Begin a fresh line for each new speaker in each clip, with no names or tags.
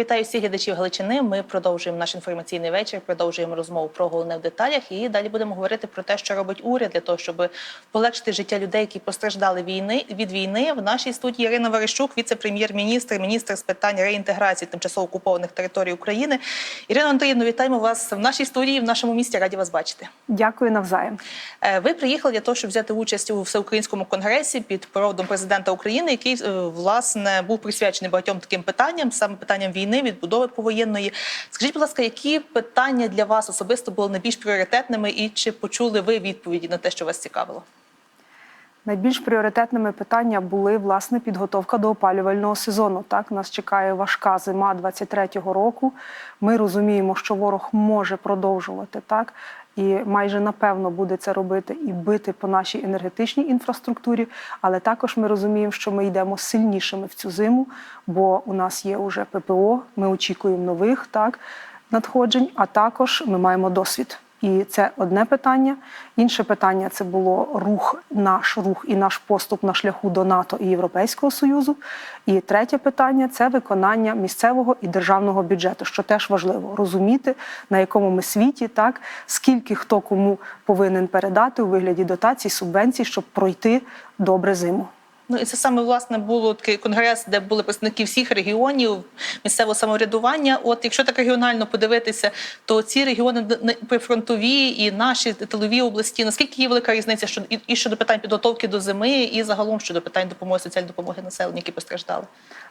Вітаю всіх глядачів Галичини. Ми продовжуємо наш інформаційний вечір, продовжуємо розмову про головне в деталях. І далі будемо говорити про те, що робить уряд для того, щоб полегшити життя людей, які постраждали війни від війни. В нашій студії Ірина Верещук, віце-прем'єр-міністр, міністр з питань реінтеграції тимчасово окупованих територій України. Ірина Андріївна, вітаємо вас в нашій студії, в нашому місті. Раді вас бачити.
Дякую навзаєм.
Е, Ви приїхали для того, щоб взяти участь у всеукраїнському конгресі під проводом президента України, який е, власне був присвячений багатьом таким питанням, саме питанням війни, відбудови повоєнної. Скажіть, будь ласка, які питання для вас особисто були найбільш пріоритетними, і чи почули ви відповіді на те, що вас цікавило?
Найбільш пріоритетними питання були власне підготовка до опалювального сезону. Так нас чекає важка зима 23-го року. Ми розуміємо, що ворог може продовжувати так. І майже напевно буде це робити і бити по нашій енергетичній інфраструктурі. Але також ми розуміємо, що ми йдемо сильнішими в цю зиму, бо у нас є уже ППО. Ми очікуємо нових так надходжень, а також ми маємо досвід. І це одне питання. Інше питання це було рух, наш рух і наш поступ на шляху до НАТО і Європейського Союзу. І третє питання це виконання місцевого і державного бюджету, що теж важливо розуміти, на якому ми світі, так скільки хто кому повинен передати у вигляді дотацій, субвенцій, щоб пройти добре зиму.
Ну і це саме власне було такий конгрес, де були представники всіх регіонів місцевого самоврядування. От якщо так регіонально подивитися, то ці регіони прифронтові і наші тилові області, наскільки є велика різниця щодо і щодо питань підготовки до зими, і загалом щодо питань допомоги соціальної допомоги населенню, які постраждали?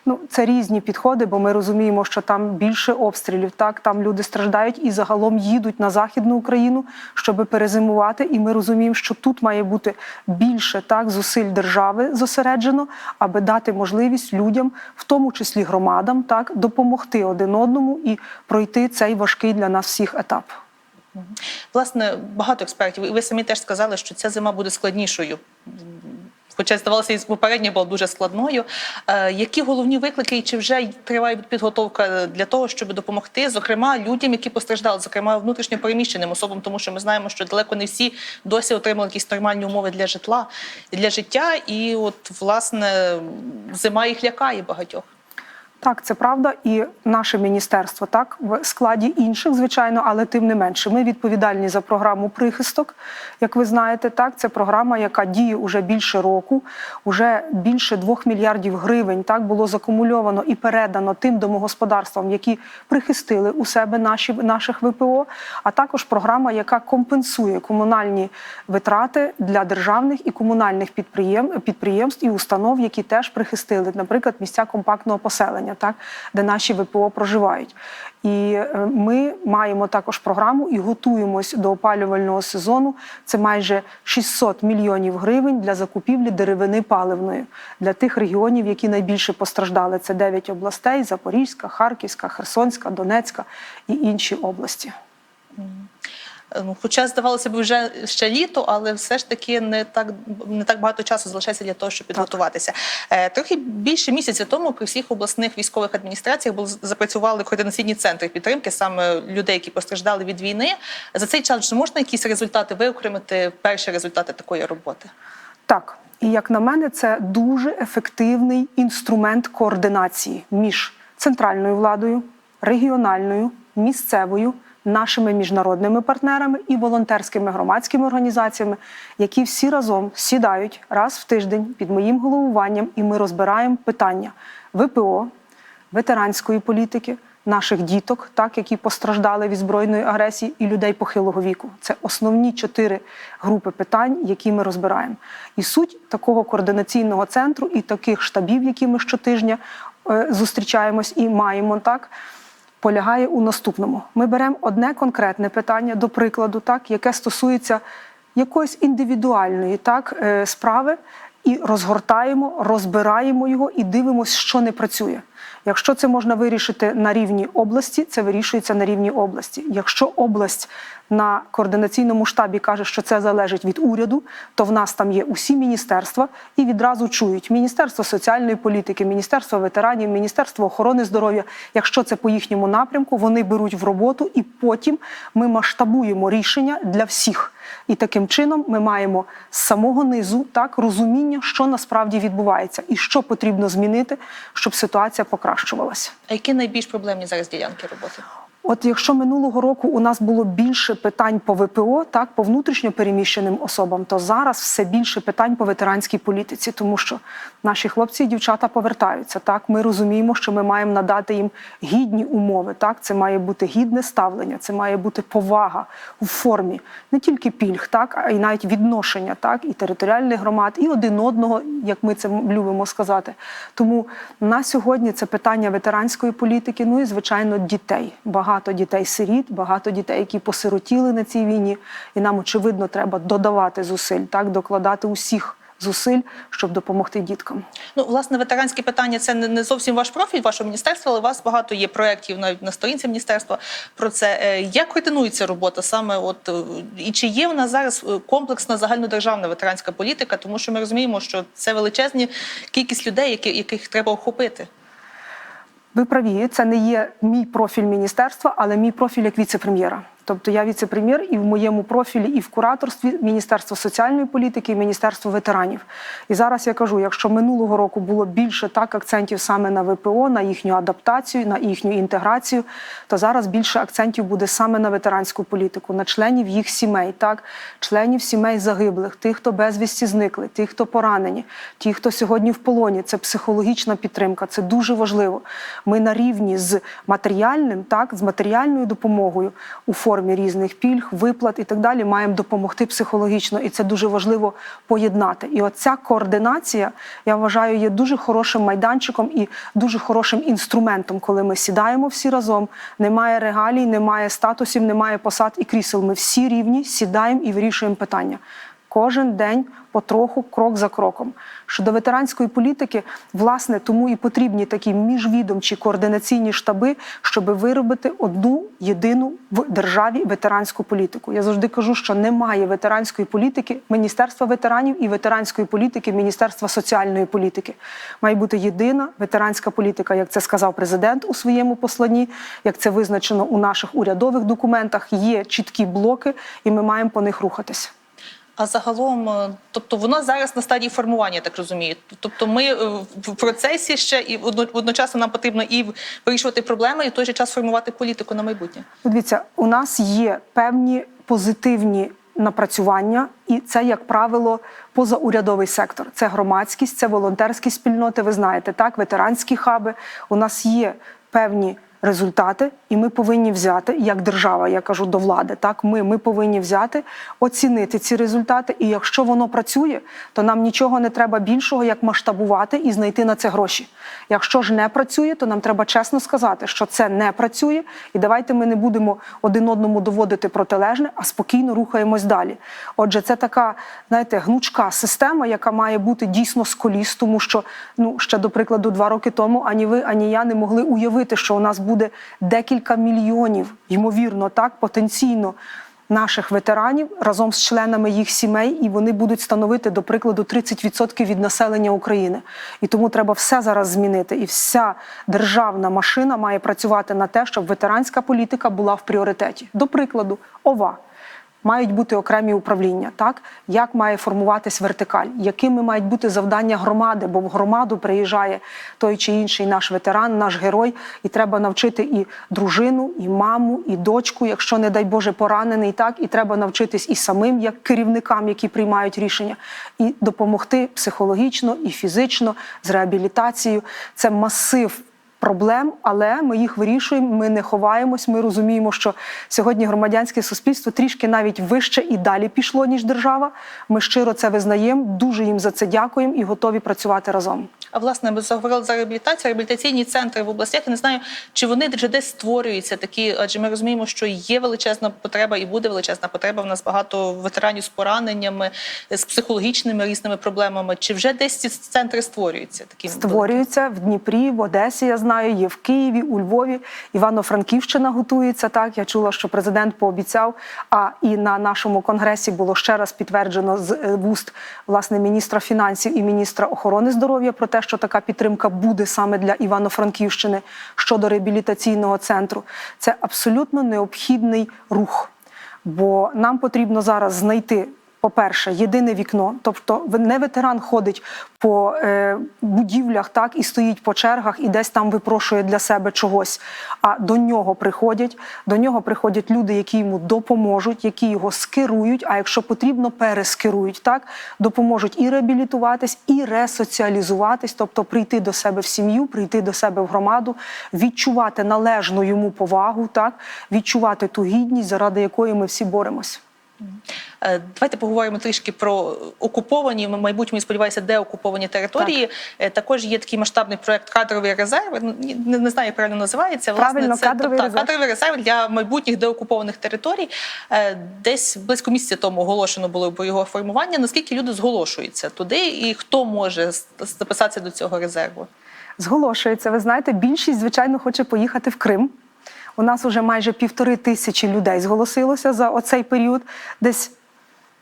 Ну, це різні підходи, бо ми розуміємо, що там більше обстрілів, так там люди страждають і загалом їдуть на західну Україну, щоб перезимувати. І ми розуміємо, що тут має бути більше так зусиль держави зосереджено, аби дати можливість людям, в тому числі громадам, так допомогти один одному і пройти цей важкий для нас всіх етап.
Власне, багато експертів, і ви самі теж сказали, що ця зима буде складнішою. Хоча здавалося, і попередня була дуже складною. Е, які головні виклики, і чи вже триває підготовка для того, щоб допомогти, зокрема, людям, які постраждали, зокрема внутрішньо переміщеним особам, тому що ми знаємо, що далеко не всі досі отримали якісь нормальні умови для житла, для життя, і от власне зима їх лякає багатьох.
Так, це правда, і наше міністерство так в складі інших, звичайно, але тим не менше. Ми відповідальні за програму прихисток. Як ви знаєте, так це програма, яка діє уже більше року. Уже більше двох мільярдів гривень так було закумульовано і передано тим домогосподарствам, які прихистили у себе наші наших ВПО. А також програма, яка компенсує комунальні витрати для державних і комунальних підприєм, підприємств і установ, які теж прихистили, наприклад, місця компактного поселення, так де наші ВПО проживають. І е, ми маємо також програму і готуємось до опалювального сезону. Це майже 600 мільйонів гривень для закупівлі деревини паливної для тих регіонів, які найбільше постраждали. Це 9 областей: Запорізька, Харківська, Херсонська, Донецька і інші області.
Ну, Хоча здавалося б, вже ще літо, але все ж таки не так не так багато часу залишається для того, щоб підготуватися. Е, Трохи більше місяця тому при всіх обласних військових адміністраціях були запрацювали координаційні центри підтримки саме людей, які постраждали від війни. За цей час чи можна якісь результати виокремити перші результати такої роботи?
Так, і як на мене, це дуже ефективний інструмент координації між центральною владою, регіональною, місцевою, нашими міжнародними партнерами і волонтерськими громадськими організаціями, які всі разом сідають раз в тиждень під моїм головуванням, і ми розбираємо питання ВПО, ветеранської політики. Наших діток, так які постраждали від збройної агресії, і людей похилого віку. Це основні чотири групи питань, які ми розбираємо. І суть такого координаційного центру і таких штабів, які ми щотижня е, зустрічаємось і маємо так. Полягає у наступному: ми беремо одне конкретне питання, до прикладу, так, яке стосується якоїсь індивідуальної так, е, справи, і розгортаємо, розбираємо його і дивимося, що не працює. Якщо це можна вирішити на рівні області, це вирішується на рівні області. Якщо область на координаційному штабі каже, що це залежить від уряду, то в нас там є усі міністерства і відразу чують Міністерство соціальної політики, Міністерство ветеранів, Міністерство охорони здоров'я. Якщо це по їхньому напрямку, вони беруть в роботу і потім ми масштабуємо рішення для всіх. І таким чином ми маємо з самого низу так розуміння, що насправді відбувається, і що потрібно змінити, щоб ситуація покращувалася.
А які найбільш проблемні зараз ділянки роботи?
От якщо минулого року у нас було більше питань по ВПО, так по внутрішньо переміщеним особам, то зараз все більше питань по ветеранській політиці, тому що наші хлопці і дівчата повертаються. Так, ми розуміємо, що ми маємо надати їм гідні умови. Так, це має бути гідне ставлення, це має бути повага у формі не тільки пільг, так а й навіть відношення, так і територіальних громад, і один одного, як ми це любимо сказати. Тому на сьогодні це питання ветеранської політики. Ну і звичайно, дітей. Багато дітей-сиріт, багато дітей, які посиротіли на цій війні. І нам очевидно треба додавати зусиль, так докладати усіх зусиль, щоб допомогти діткам.
Ну, власне, ветеранські питання це не- зовсім ваш профіль, вашого міністерства, але у вас багато є проєктів навіть на сторінці міністерства про це. Е, Як координується робота саме? От е, і чи є в нас зараз е, комплексна загальнодержавна ветеранська політика? Тому що ми розуміємо, що це величезні кількість людей, яких треба охопити.
Ви праві, це не є мій профіль міністерства, але мій профіль як віце-прем'єра. Тобто я віце-прем'єр і в моєму профілі, і в кураторстві Міністерство соціальної політики, і Міністерство ветеранів. І зараз я кажу: якщо минулого року було більше так акцентів саме на ВПО, на їхню адаптацію, на їхню інтеграцію, то зараз більше акцентів буде саме на ветеранську політику, на членів їх сімей, так членів сімей загиблих, тих, хто безвісті зникли, тих, хто поранені, ті, хто сьогодні в полоні. Це психологічна підтримка. Це дуже важливо. Ми на рівні з матеріальним, так з матеріальною допомогою у формі різних пільг, виплат і так далі, маємо допомогти психологічно, і це дуже важливо поєднати. І оця координація, я вважаю, є дуже хорошим майданчиком і дуже хорошим інструментом, коли ми сідаємо всі разом. Немає регалій, немає статусів, немає посад і крісел. Ми всі рівні сідаємо і вирішуємо питання. Кожен день потроху, крок за кроком. Щодо ветеранської політики, власне, тому і потрібні такі міжвідомчі координаційні штаби, щоб виробити одну єдину в державі ветеранську політику. Я завжди кажу, що немає ветеранської політики Міністерства ветеранів і ветеранської політики Міністерства соціальної політики. Має бути єдина ветеранська політика, як це сказав президент у своєму посланні, як це визначено у наших урядових документах. Є чіткі блоки, і ми маємо по них рухатися.
А загалом, е, тобто вона зараз на стадії формування, так розумію. Тобто ми е, в процесі ще і одно- одночасно нам потрібно і вирішувати проблеми, і в той же час формувати політику на майбутнє.
Дивіться, у нас є певні позитивні напрацювання, і це, як правило, позаурядовий сектор. Це громадськість, це волонтерські спільноти. Ви знаєте, так, ветеранські хаби. У нас є певні. Результати, і ми повинні взяти як держава, я кажу до влади. Так, ми, ми повинні взяти, оцінити ці результати. І якщо воно працює, то нам нічого не треба більшого, як масштабувати і знайти на це гроші. Якщо ж не працює, то нам треба чесно сказати, що це не працює, і давайте ми не будемо один одному доводити протилежне, а спокійно рухаємось далі. Отже, це така, знаєте, гнучка система, яка має бути дійсно з коліс, тому що ну ще до прикладу, два роки тому ані ви, ані я не могли уявити, що у нас буде декілька мільйонів, ймовірно, так потенційно. Наших ветеранів разом з членами їх сімей, і вони будуть становити, до прикладу, 30% від населення України. І тому треба все зараз змінити. І вся державна машина має працювати на те, щоб ветеранська політика була в пріоритеті. До прикладу, ОВА. Мають бути окремі управління, так? Як має формуватись вертикаль, якими мають бути завдання громади, бо в громаду приїжджає той чи інший наш ветеран, наш герой, і треба навчити і дружину, і маму, і дочку, якщо не дай Боже поранений, так? І треба навчитись і самим, як керівникам, які приймають рішення, і допомогти психологічно і фізично з реабілітацією. Це масив проблем, але ми їх вирішуємо. Ми не ховаємось. Ми розуміємо, що сьогодні громадянське суспільство трішки навіть вище і далі пішло ніж держава. Ми щиро це визнаємо. Дуже їм за це дякуємо і готові працювати разом.
А власне, ми заговорили за реабілітацію, реабілітаційні центри в областях. Я не знаю, чи вони вже десь створюються такі, адже ми розуміємо, що є величезна потреба і буде величезна потреба. У нас багато ветеранів з пораненнями, з психологічними різними проблемами. Чи вже десь ці центри створюються? Такі
Створюються в Дніпрі, в Одесі. Я знаю, є в Києві, у Львові. Івано-Франківщина готується. Так я чула, що президент пообіцяв. А і на нашому конгресі було ще раз підтверджено з е, вуст власне міністра фінансів і міністра охорони здоров'я про те, що така підтримка буде саме для Івано-Франківщини щодо реабілітаційного центру. Це абсолютно необхідний рух, бо нам потрібно зараз знайти По-перше, єдине вікно, тобто не ветеран ходить по е, будівлях, так і стоїть по чергах і десь там випрошує для себе чогось. А до нього приходять, до нього приходять люди, які йому допоможуть, які його скерують. А якщо потрібно, перескерують, так допоможуть і реабілітуватись, і ресоціалізуватись, тобто прийти до себе в сім'ю, прийти до себе в громаду, відчувати належну йому повагу, так відчувати ту гідність, заради якої ми всі боремось.
Е, Давайте поговоримо трішки про окуповані, в майбутньому, сподіваюся, де окуповані території. Е, Також є такий масштабний проект кадровий резерв. Не, не знаю, як правильно називається.
Правильно,
це
кадровий
так,
резерв.
кадровий резерв для майбутніх деокупованих територій. Е, Десь близько місяця тому оголошено було про його формування. Наскільки люди зголошуються туди, і хто може записатися до цього резерву?
Зголошується. Ви знаєте, більшість, звичайно, хоче поїхати в Крим. У нас вже майже півтори тисячі людей зголосилося за оцей період. Десь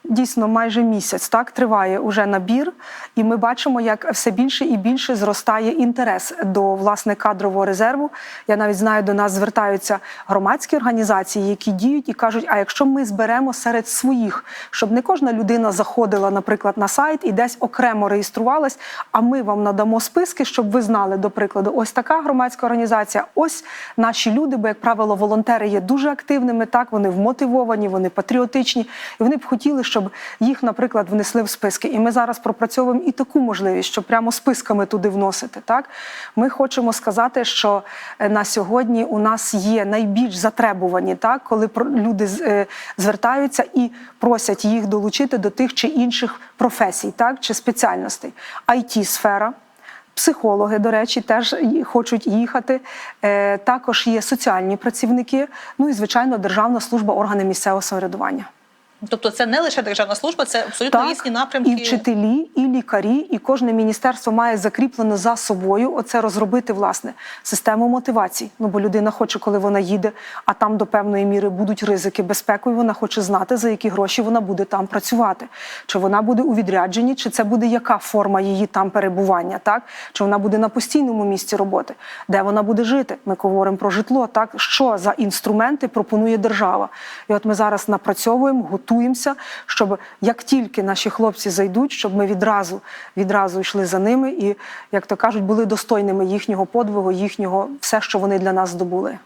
дійсно майже місяць так триває уже набір, і ми бачимо, як все більше і більше зростає інтерес до власне кадрового резерву. Я навіть знаю, до нас звертаються громадські організації, які діють і кажуть: а якщо ми зберемо серед своїх, щоб не кожна людина заходила, наприклад, на сайт і десь окремо реєструвалась, а ми вам надамо списки, щоб ви знали, до прикладу, ось така громадська організація, ось наші люди, бо, як правило, волонтери є дуже активними, так вони вмотивовані, вони патріотичні, і вони б хотіли, щоб їх, наприклад, внесли в списки. І ми зараз пропрацьовуємо і таку можливість, щоб прямо списками туди вносити. Так ми хочемо сказати, що е, на сьогодні у нас є найбільш затребувані, так коли люди е, звертаються і просять їх долучити до тих чи інших професій, так чи спеціальностей. it сфера Психологи, до речі, теж хочуть їхати. Е, Також є соціальні працівники, ну і звичайно, Державна служба органи місцевого самоврядування.
Тобто, це не лише державна служба, це абсолютно різні напрямки.
І вчителі, і лікарі, і кожне міністерство має закріплено за собою оце розробити власне систему мотивації. Ну бо людина хоче, коли вона їде, а там до певної міри будуть ризики безпеки. і Вона хоче знати, за які гроші вона буде там працювати. Чи вона буде у відрядженні, чи це буде яка форма її там перебування, так чи вона буде на постійному місці роботи, де вона буде жити. Ми говоримо про житло. Так що за інструменти пропонує держава? І от ми зараз напрацьовуємо, готуємося, щоб як тільки наші хлопці зайдуть, щоб ми відразу відразу йшли за ними і, як то кажуть, були достойними їхнього подвигу, їхнього все, що вони для нас здобули.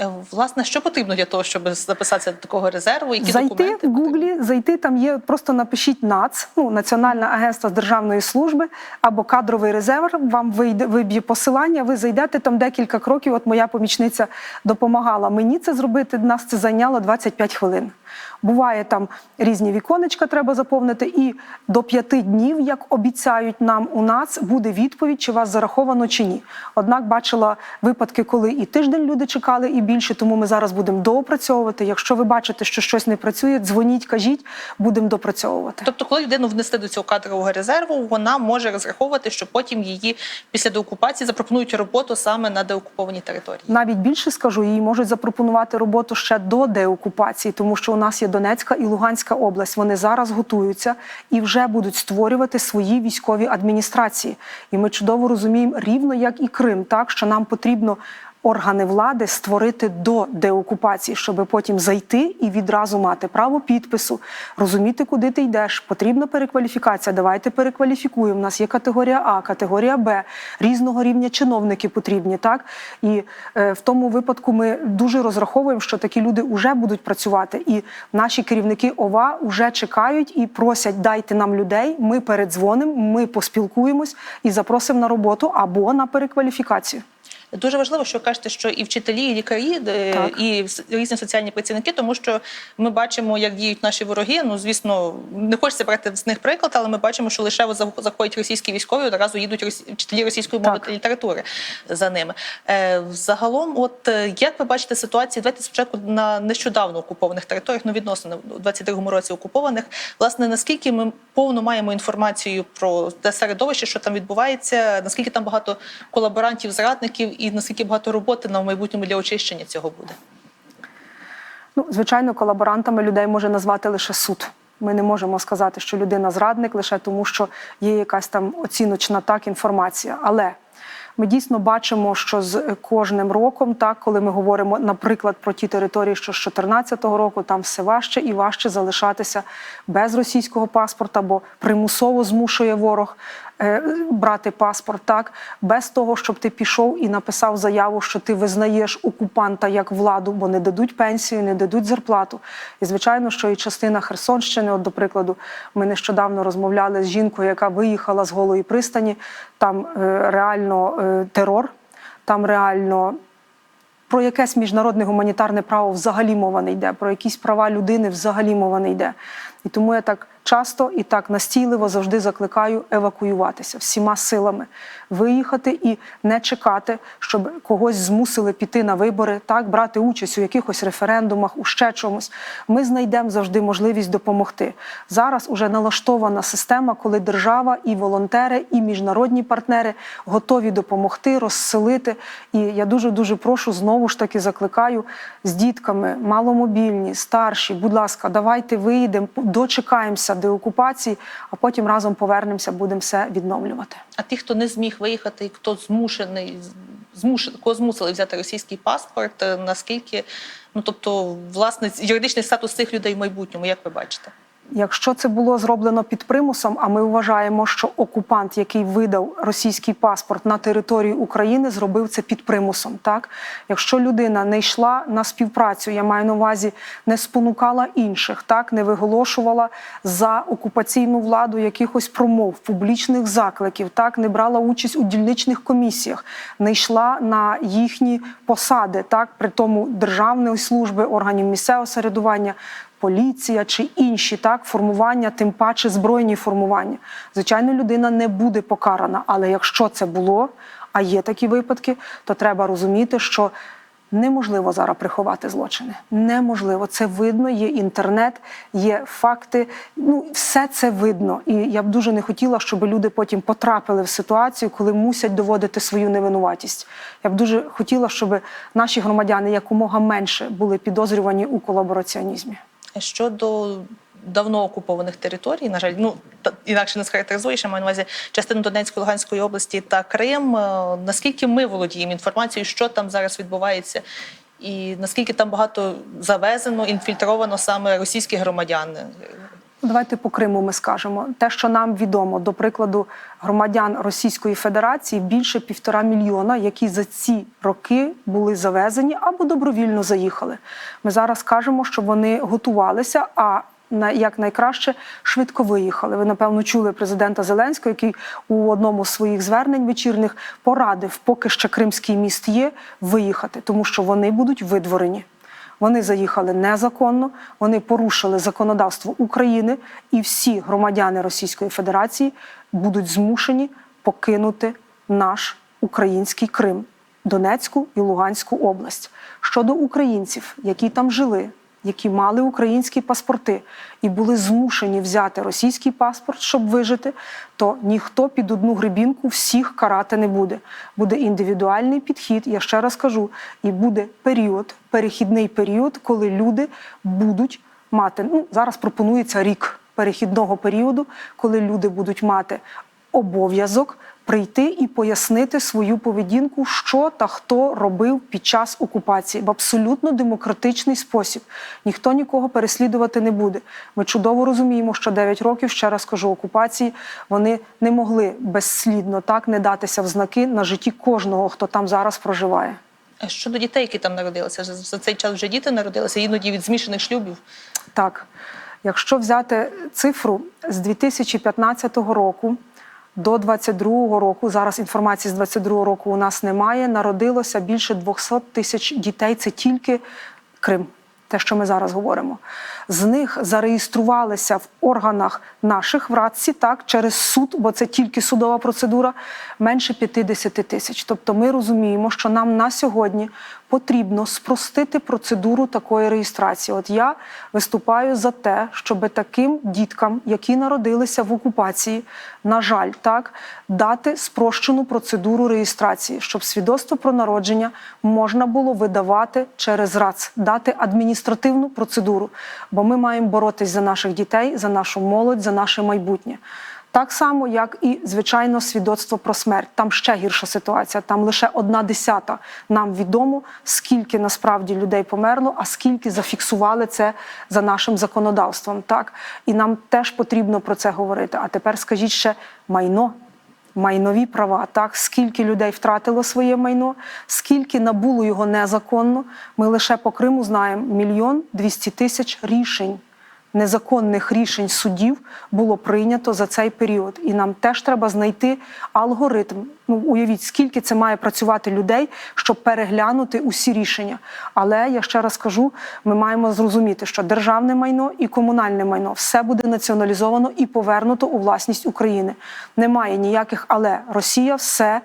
Е, Власне, що потрібно для того, щоб записатися до такого резерву? Які
зайти
документи
в? Гуглі, зайти там є, просто напишіть НАЦ, ну Національне агентство з державної служби або кадровий резерв. Вам вийде виб'є посилання. Ви зайдете там декілька кроків. От моя помічниця допомагала мені це зробити. Нас це зайняло 25 хвилин. Буває там різні віконечка, треба заповнити, і до п'яти днів, як обіцяють нам у НАЦ, буде відповідь, чи вас зараховано чи ні. Однак бачила випадки, коли і тиждень люди чекали, і більше, тому ми зараз будемо доопрацьовувати. Якщо ви бачите, що щось не працює, дзвоніть, кажіть, будемо допрацьовувати.
Тобто, коли людину внести до цього кадрового резерву, вона може розраховувати, що потім її після деокупації запропонують роботу саме на деокупованій території.
Навіть більше скажу, їй можуть запропонувати роботу ще до деокупації, тому що у нас є Донецька і Луганська область. Вони зараз готуються і вже будуть створювати свої військові адміністрації. І ми чудово розуміємо, рівно як і Крим, так що нам потрібно. Органи влади створити до деокупації, щоб потім зайти і відразу мати право підпису, розуміти, куди ти йдеш. Потрібна перекваліфікація. Давайте перекваліфікуємо. У нас є категорія А, категорія Б, різного рівня чиновники потрібні. Так і е, в тому випадку ми дуже розраховуємо, що такі люди вже будуть працювати. І наші керівники ОВА вже чекають і просять, дайте нам людей. Ми передзвонимо, ми поспілкуємось і запросимо на роботу або на перекваліфікацію.
Дуже важливо, що кажете, що і вчителі, і лікарі, е,
Так.
і різні соціальні працівники, тому що ми бачимо, як діють наші вороги. Ну, звісно, не хочеться брати з них приклад, але ми бачимо, що лише заходять російські військові, одразу їдуть вчителі російської мови та літератури за ними. Е, Загалом, от е, як ви бачите ситуацію, давайте спочатку на нещодавно окупованих територіях, ну відносно у 22-му році окупованих. Власне, наскільки ми повно маємо інформацію про те середовище, що там відбувається, наскільки там багато колаборантів, зрадників, і наскільки багато роботи на майбутньому для очищення цього буде?
Ну, звичайно, колаборантами людей може назвати лише суд. Ми не можемо сказати, що людина зрадник лише тому, що є якась там оціночна так інформація. Але Ми дійсно бачимо, що з кожним роком, так коли ми говоримо, наприклад, про ті території, що з 2014 року там все важче і важче залишатися без російського паспорта, бо примусово змушує ворог брати паспорт, так без того, щоб ти пішов і написав заяву, що ти визнаєш окупанта як владу, бо не дадуть пенсію, не дадуть зарплату. І звичайно, що і частина Херсонщини, от до прикладу, ми нещодавно розмовляли з жінкою, яка виїхала з голої пристані. Там е, реально е, терор, там реально про якесь міжнародне гуманітарне право взагалі мова не йде, про якісь права людини взагалі мова не йде. І тому я так часто і так настійливо завжди закликаю евакуюватися всіма силами, виїхати і не чекати, щоб когось змусили піти на вибори, так брати участь у якихось референдумах, у ще чомусь. Ми знайдемо завжди можливість допомогти. Зараз уже налаштована система, коли держава і волонтери, і міжнародні партнери готові допомогти, розселити. І я дуже дуже прошу знову ж таки закликаю з дітками, маломобільні, старші. Будь ласка, давайте виїдемо, дочекаємося деокупації, а потім разом повернемося, будемо все відновлювати.
А ті, хто не зміг виїхати, хто змушений, змуш... кого змусили взяти російський паспорт, е, наскільки, ну тобто, власне, юридичний статус цих людей в майбутньому, як ви бачите?
Якщо це було зроблено під примусом, а ми вважаємо, що окупант, який видав російський паспорт на території України, зробив це під примусом. Так, якщо людина не йшла на співпрацю, я маю на увазі, не спонукала інших, так? Не виголошувала за окупаційну владу якихось промов, публічних закликів, так? Не брала участь у дільничних комісіях, не йшла на їхні посади, так? При тому державної служби органів місцевого самоврядування, поліція чи інші так формування, тим паче збройні формування. Звичайно, людина не буде покарана. Але якщо це було, а є такі випадки, то треба розуміти, що неможливо зараз приховати злочини. Неможливо. Це видно, є інтернет, є факти. Ну, все це видно. І я б дуже не хотіла, щоб люди потім потрапили в ситуацію, коли мусять доводити свою невинуватість. Я б дуже хотіла, щоб наші громадяни якомога менше були підозрювані у колабораціонізмі.
Щодо давно окупованих територій, на жаль, ну та- інакше не схарактеризуєш, я маю на увазі частину Донецької, Луганської області та Крим. е, Наскільки ми володіємо інформацією, що там зараз відбувається, і наскільки там багато завезено, інфільтровано саме російські громадяни?
Давайте по Криму ми скажемо те, що нам відомо, до прикладу, громадян Російської Федерації більше півтора мільйона, які за ці роки були завезені або добровільно заїхали. Ми зараз кажемо, що вони готувалися. а на як найкраще швидко виїхали. Ви напевно чули президента Зеленського, який у одному з своїх звернень вечірних порадив, поки ще Кримський міст є, виїхати, тому що вони будуть видворені. Вони заїхали незаконно, вони порушили законодавство України, і всі громадяни Російської Федерації будуть змушені покинути наш український Крим, Донецьку і Луганську область. Щодо українців, які там жили, які мали українські паспорти і були змушені взяти російський паспорт, щоб вижити, то ніхто під одну грибінку всіх карати не буде. Буде індивідуальний підхід, я ще раз кажу, і буде період, перехідний період, коли люди будуть мати. Ну зараз пропонується рік перехідного періоду, коли люди будуть мати обов'язок прийти і пояснити свою поведінку, що та хто робив під час окупації в абсолютно демократичний спосіб. Ніхто нікого переслідувати не буде. Ми чудово розуміємо, що 9 років, ще раз кажу, окупації вони не могли безслідно так не датися в знаки на житті кожного, хто там зараз проживає.
А Щодо дітей, які там народилися, за- за цей час вже діти народилися, іноді від змішаних шлюбів.
Так, якщо взяти цифру з 2015 року до 2022 року, зараз інформації з 2022 року у нас немає, народилося більше 200 тисяч дітей. Це тільки Крим, те, що ми зараз говоримо. З них зареєструвалися в органах наших в Радці, так, через суд, бо це тільки судова процедура, менше 50 тисяч. Тобто ми розуміємо, що нам на сьогодні потрібно спростити процедуру такої реєстрації. От я виступаю за те, щоб таким діткам, які народилися в окупації, на жаль, так дати спрощену процедуру реєстрації, щоб свідоцтво про народження можна було видавати через РАЦ, дати адміністративну процедуру. Бо ми маємо боротись за наших дітей, за нашу молодь, за наше майбутнє. Так само, як і звичайно свідоцтво про смерть. Там ще гірша ситуація. Там лише одна десята нам відомо, скільки насправді людей померло, а скільки зафіксували це за нашим законодавством. Так і нам теж потрібно про це говорити. А тепер скажіть ще майно. Майнові права, так скільки людей втратило своє майно, скільки набуло його незаконно. Ми лише по Криму знаємо мільйон двісті тисяч рішень незаконних рішень судів було прийнято за цей період. І нам теж треба знайти алгоритм. Ну, уявіть, скільки це має працювати людей, щоб переглянути усі рішення. Але я ще раз кажу: ми маємо зрозуміти, що державне майно і комунальне майно все буде націоналізовано і повернуто у власність України. Немає ніяких, але Росія все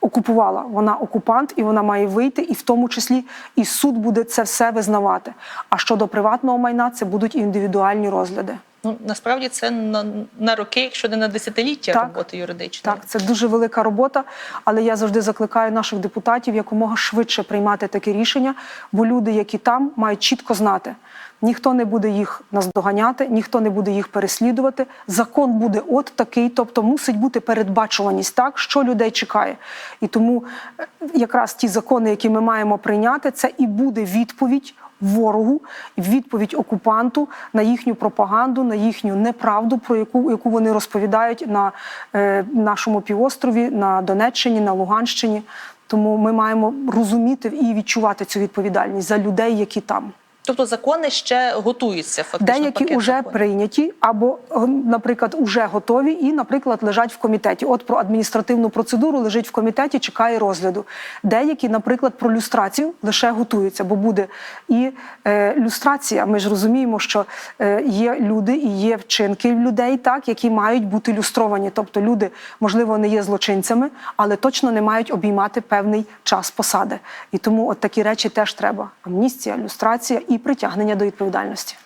окупувала. Вона окупант, і вона має вийти, і в тому числі і суд буде це все визнавати. А щодо приватного майна, це будуть індивідуальні розгляди.
Ну насправді це на, на роки, якщо не на десятиліття
Так.
роботи юридичної.
Так, це дуже велика робота, але я завжди закликаю наших депутатів якомога швидше приймати таке рішення, бо люди, які там, мають чітко знати. Ніхто не буде їх наздоганяти, ніхто не буде їх переслідувати. Закон буде от такий, тобто мусить бути передбачуваність, так що людей чекає. І тому е, якраз ті закони, які ми маємо прийняти, це і буде відповідь ворогу, відповідь окупанту на їхню пропаганду, на їхню неправду, про яку, яку вони розповідають на е, нашому півострові, на Донеччині, на Луганщині. Тому ми маємо розуміти і відчувати цю відповідальність за людей, які там.
Тобто закони ще готуються фактично.
Деякі вже прийняті або, е, наприклад, уже готові і, наприклад, лежать в комітеті. От про адміністративну процедуру лежить в комітеті, чекає розгляду. Деякі, наприклад, про люстрацію лише готуються, бо буде і е, люстрація. Ми ж розуміємо, що е, є люди і є вчинки людей, так які мають бути люстровані. Тобто люди, можливо, не є злочинцями, але точно не мають обіймати певний час посади. І тому от такі речі теж треба: амністія, люстрація і притягнення до відповідальності.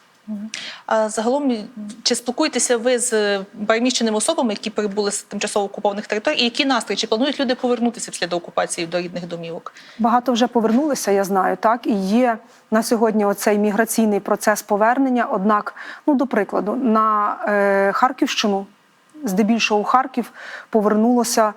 А загалом, чи спілкуєтеся ви з переміщеними особами, які прибули з тимчасово окупованих територій, і які настрої? Чи планують люди повернутися після окупації до рідних домівок?
Багато вже повернулися, я знаю, так і є на сьогодні оцей міграційний процес повернення. Однак, ну до прикладу, на е, Харківщину, здебільшого у Харків, повернулося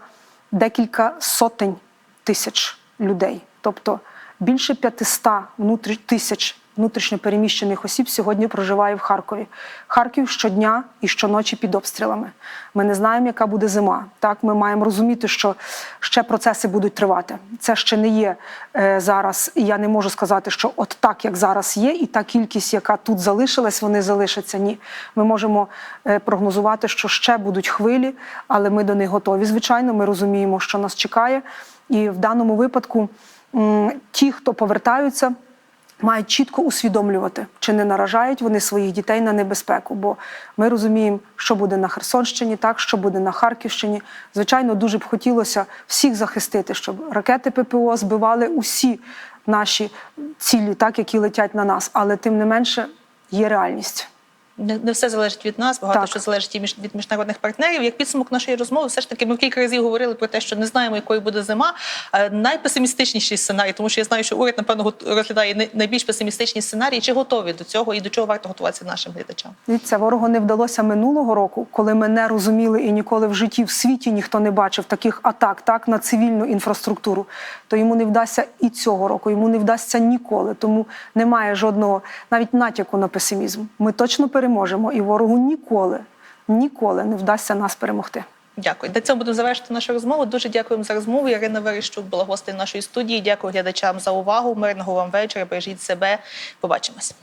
декілька сотень тисяч людей, тобто більше 500 внутрі- тисяч внутрішньо переміщених осіб сьогодні проживає в Харкові. Харків щодня і щоночі під обстрілами. Ми не знаємо, яка буде зима. Так, ми маємо розуміти, що ще процеси будуть тривати. Це ще не є е, зараз. І я не можу сказати, що от так, як зараз є, і та кількість, яка тут залишилась, вони залишаться. Ні, ми можемо е, прогнозувати, що ще будуть хвилі, але ми до них готові. Звичайно, ми розуміємо, що нас чекає. І в даному випадку м, ті, хто повертаються мають чітко усвідомлювати, чи не наражають вони своїх дітей на небезпеку. Бо ми розуміємо, що буде на Херсонщині, так що буде на Харківщині. Звичайно, дуже б хотілося всіх захистити, щоб ракети ППО збивали усі наші цілі, так які летять на нас. Але тим не менше є реальність.
Не, не все залежить від нас, багато
Так.
що залежить і від міжнародних партнерів. Як підсумок нашої розмови, все ж таки ми кілька разів говорили про те, що не знаємо, якою буде зима. Е, Найпесимістичніший сценарій, тому що я знаю, що уряд напевно розглядає най- найбільш песимістичні сценарії. Чи готові до цього і до чого варто готуватися нашим глядачам?
Дивіться, ворогу не вдалося минулого року, коли ми не розуміли і ніколи в житті в світі ніхто не бачив таких атак так на цивільну інфраструктуру. То йому не вдасться і цього року, йому не вдасться ніколи. Тому немає жодного навіть натяку на песимізм. Ми точно переможемо, і ворогу ніколи, ніколи не вдасться нас перемогти.
Дякую. До цього будемо завершити нашу розмову. Дуже дякуємо за розмову. Ірина Верещук була гостею нашої студії. Дякую глядачам за увагу. Мирного вам вечора. Бережіть себе. Побачимось.